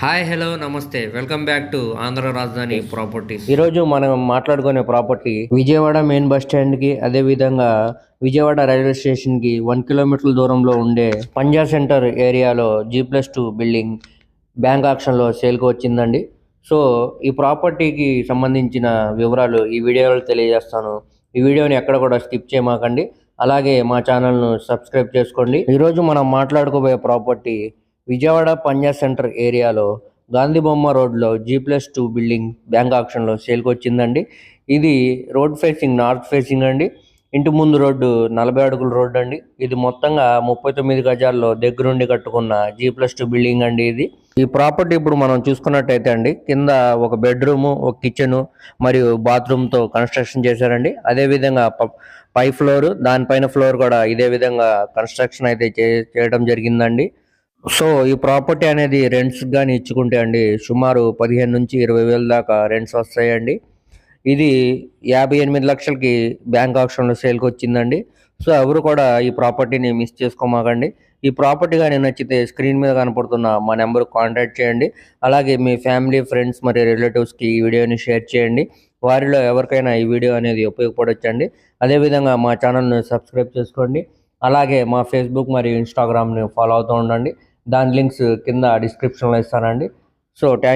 Hi hello నమస్తే. Welcome back to Andhra రాజధాని properties ఈరోజు మనం మాట్లాడుకునే ప్రాపర్టీ విజయవాడ మెయిన్ బస్ స్టాండ్కి అదే విధంగా విజయవాడ రైల్వే స్టేషన్కి వన్ కిలోమీటర్ దూరంలో ఉండే పంజా సెంటర్ ఏరియాలో G plus two building bank ఆక్షన్లో సేల్కి వచ్చిందండి. సో ఈ ప్రాపర్టీకి సంబంధించిన వివరాలు ఈ వీడియోలో తెలియజేస్తాను. ఈ వీడియోని ఎక్కడ కూడా స్కిప్ చేయమాకండి. అలాగే మా ఛానల్ను సబ్స్క్రైబ్ చేసుకోండి. ఈరోజు మనం మాట్లాడుకోబోయే ప్రాపర్టీ విజయవాడ పంజా సెంటర్ ఏరియాలో గాంధీ బొమ్మ రోడ్లో G plus two building bank ఆప్షన్లో సేల్కి వచ్చిందండి ఇది రోడ్ ఫేసింగ్ నార్త్ ఫేసింగ్ అండి. ఇంటి ముందు రోడ్డు నలభై అడుగుల రోడ్డు అండి. ఇది మొత్తంగా ముప్పై తొమ్మిది గజాల్లో దగ్గరుండి కట్టుకున్న జీ ప్లస్ టూ బిల్డింగ్ అండి ఇది. ఈ ప్రాపర్టీ ఇప్పుడు మనం చూసుకున్నట్టయితే అండి కింద ఒక బెడ్రూమ్ ఒక కిచెను మరియు బాత్రూమ్తో కన్స్ట్రక్షన్ చేశారండి. అదేవిధంగా ప- పై ఫ్లోర్ దానిపైన ఫ్లోర్ కూడా ఇదే విధంగా కన్స్ట్రక్షన్ అయితే చే- చేయడం జరిగిందండి. సో ఈ ప్రాపర్టీ అనేది రెంట్స్ కానీ ఇచ్చుకుంటే అండి సుమారు పదిహేను నుంచి ఇరవై వేల దాకా రెంట్స్ వస్తాయండి. ఇది యాభై ఎనిమిది లక్షలకి బ్యాంక్ ఆప్షన్లో సేల్కి వచ్చిందండి. సో ఎవరు కూడా ఈ ప్రాపర్టీని మిస్ చేసుకోమాకండి. ఈ ప్రాపర్టీ కానీ నచ్చితే స్క్రీన్ మీద కనపడుతున్న మా నెంబర్ కాంటాక్ట్ చేయండి. అలాగే మీ ఫ్యామిలీ ఫ్రెండ్స్ మరియు రిలేటివ్స్కి ఈ వీడియోని షేర్ చేయండి. వారిలో ఎవరికైనా ఈ వీడియో అనేది ఉపయోగపడొచ్చండి. అదేవిధంగా మా ఛానల్ని సబ్స్క్రైబ్ చేసుకోండి. అలాగే మా ఫేస్బుక్ మరియు ఇన్స్టాగ్రామ్ని ఫాలో అవుతూ ఉండండి. దాని లింక్స్ కింద డిస్క్రిప్షన్లో ఇస్తానండి. So thank